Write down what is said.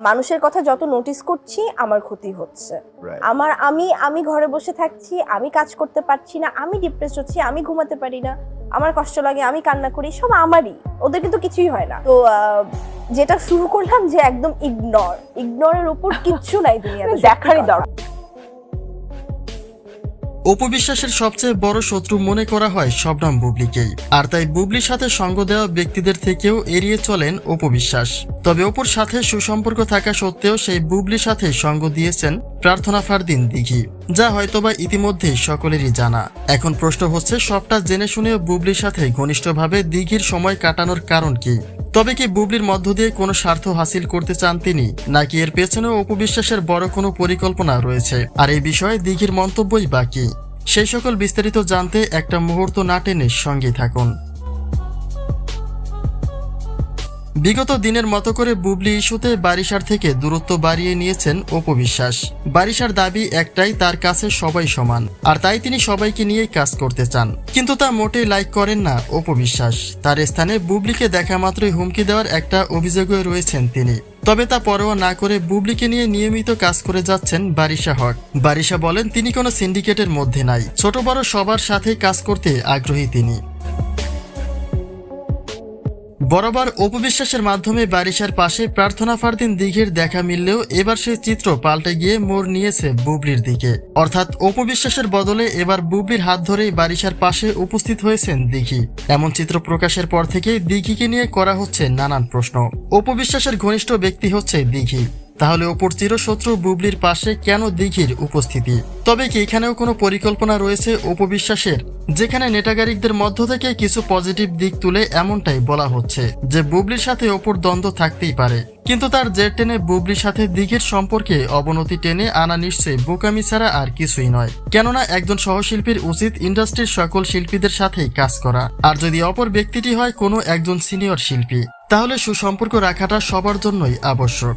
মানুষের কথা যত নোটিস করছি আমার ক্ষতি হচ্ছে। আমার আমি আমি ঘরে বসে থাকছি আমি কাজ করতে পারছি না আমি ডিপ্রেস হচ্ছি আমি ঘুমাতে পারি না আমার কষ্ট লাগে আমি কান্না করি সব আমারই। ওদের কিন্তু কিছুই হয় না। তো আহ, যেটা শুরু করলাম যে একদম ইগনর ইগনোরের উপর কিচ্ছু নাই দুনিয়াতে। দেখারই দরকার অপবিশ্বাসের সবচেয়ে বড় শত্রু মনে করা হয় শবনাম বুবলিকেই। আর তাই বুবলির সাথে সঙ্গ দেওয়া ব্যক্তিদের থেকেও এড়িয়ে চলেন অপবিশ্বাস তবে অপুর সাথে সুসম্পর্ক থাকা সত্ত্বেও সেই বুবলির সাথে সঙ্গ দিয়েছেন প্রার্থনা ফারদিন দিঘি, যা হয়তোবা ইতিমধ্যেই সকলেরই জানা। এখন প্রশ্ন হচ্ছে, সবটা জেনে শুনেও বুবলির সাথে ঘনিষ্ঠভাবে দিঘির সময় কাটানোর কারণ কি? তবে কি বুবলির মধ্য দিয়ে কোনো স্বার্থ হাসিল করতে চান তিনি, নাকি এর পেছনেও অপবিশ্বাসের বড় কোনো পরিকল্পনা রয়েছে? আর এই বিষয়ে দিঘির মন্তব্যই বাকি। সেই সকল বিস্তারিত জানতে একটা মুহূর্ত না টেনে সঙ্গে থাকুন। বিগত দিনের মতো করে বুবলি ইস্যুতে বারিশার থেকে দূরত্ব বাড়িয়ে নিয়েছেন অপবিশ্বাস বারিশার দাবি একটাই, তার কাছে সবাই সমান। আর তাই তিনি সবাইকে নিয়েই কাজ করতে চান। কিন্তু তা মোটেই লাইক করেন না অপবিশ্বাস তার স্থানে বুবলিকে দেখা মাত্রই হুমকি দেওয়ার একটা অভিযোগে রয়েছেন তিনি। তবে তা পরোয়া না করে বুবলিকে নিয়ে নিয়মিত কাজ করে যাচ্ছেন বারিশা হক। বারিশা বলেন, তিনি কোনো সিন্ডিকেটের মধ্যে নাই। ছোট বড় সবার সাথেই কাজ করতে আগ্রহী তিনি। বরাবর উপবিশ্বাসের মাধ্যমে বারিশার পাশে প্রার্থনা ফারদিন দিঘির দেখা মিললেও এবার সেই চিত্র পাল্টে গিয়ে মোড় নিয়েছে বুবলির দিকে। অর্থাৎ উপবিশ্বাসের বদলে এবার বুবলির হাত ধরেই বারিশার পাশে উপস্থিত হয়েছেন দিঘি। এমন চিত্র প্রকাশের পর থেকে দিঘিকে নিয়ে করা হচ্ছে নানান প্রশ্ন। উপবিশ্বাসের ঘনিষ্ঠ ব্যক্তি হচ্ছে দিঘি। তাহলে ওপর চিরশত্রু বুবলির পাশে কেন দিঘির উপস্থিতি? তবে কি এখানেও কোনো পরিকল্পনা রয়েছে উপবিশ্বাসের যেখানে নেটাগারিকদের মধ্য থেকে কিছু পজিটিভ দিক তুলে এমনটাই বলা হচ্ছে, যে বুবলির সাথে ওপর দ্বন্দ্ব থাকতেই পারে। কিন্তু তার জের টেনে বুবলির সাথে দিঘির সম্পর্কে অবনতি টেনে আনা নিশ্চয়ই বোকামি ছাড়া আর কিছুই নয়। কেননা একজন সহশিল্পীর উচিত ইন্ডাস্ট্রির সকল শিল্পীদের সাথেই কাজ করা। আর যদি অপর ব্যক্তিটি হয় কোনো একজন সিনিয়র শিল্পী, তাহলে সুসম্পর্ক রাখাটা সবার জন্যই আবশ্যক।